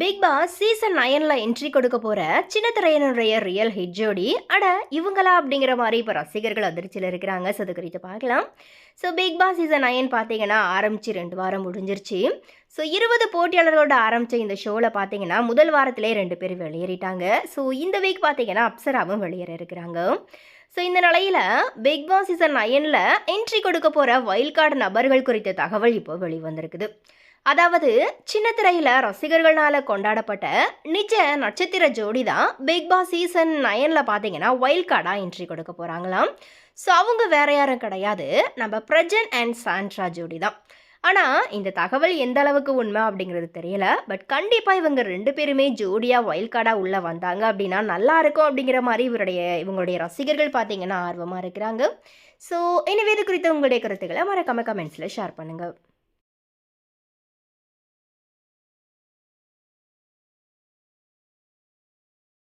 Big Boss season நைனில் entry கொடுக்க போகிற சின்ன திரையனுடைய ரியல் ஹிட் ஜோடி. அட இவங்களா அப்படிங்கிற மாதிரி இப்போ ரசிகர்கள் அதிர்ச்சியில் இருக்கிறாங்க. ஸோ அது குறித்து பார்க்கலாம். So Bigg Boss season nine பார்த்தீங்கன்னா ஆரம்பித்து ரெண்டு வாரம் முடிஞ்சிருச்சு. ஸோ இருபது போட்டியாளர்களோட ஆரம்பித்த இந்த ஷோவில் பார்த்தீங்கன்னா முதல் வாரத்திலே ரெண்டு பேர் வெளியேறிட்டாங்க. ஸோ இந்த வீக் பார்த்தீங்கன்னா அப்சராவும் வெளியேற இருக்கிறாங்க. ஸோ இந்த நிலையில் பிக் பாஸ் சீசன் நயனில் என்ட்ரி கொடுக்க போகிற வைல்ட் கார்டு நபர்கள் குறித்த தகவல் இப்போ வெளிவந்திருக்குது. அதாவது சின்ன திரையில் ரசிகர்களால் கொண்டாடப்பட்ட நிஜ நட்சத்திர ஜோடி தான் பிக் பாஸ் சீசன் நயனில் பார்த்தீங்கன்னா வைல்ட் கார்டாக என்ட்ரி கொடுக்க போகிறாங்களாம் ஸோ அவங்க வேற யாரும் கிடையாது. நம்ம பிரஜன் அண்ட் சாண்ட்ரா ஜோடி தான். ஆனால் இந்த தகவல் எந்த அளவுக்கு உண்மை அப்படிங்கிறது தெரியல. பட் கண்டிப்பாக இவங்க ரெண்டு பேருமே ஜோடியாக வைல்ட் கார்டாக உள்ளே வந்தாங்க அப்படின்னா நல்லா இருக்கும் அப்படிங்கிற மாதிரி இவருடைய இவங்களுடைய ரசிகர்கள் பார்த்தீங்கன்னா ஆர்வமாக இருக்கிறாங்க. ஸோ எனவே இது குறித்த உங்களுடைய கருத்துக்களை மறக்காம கமெண்ட்ஸில் ஷேர் பண்ணுங்கள்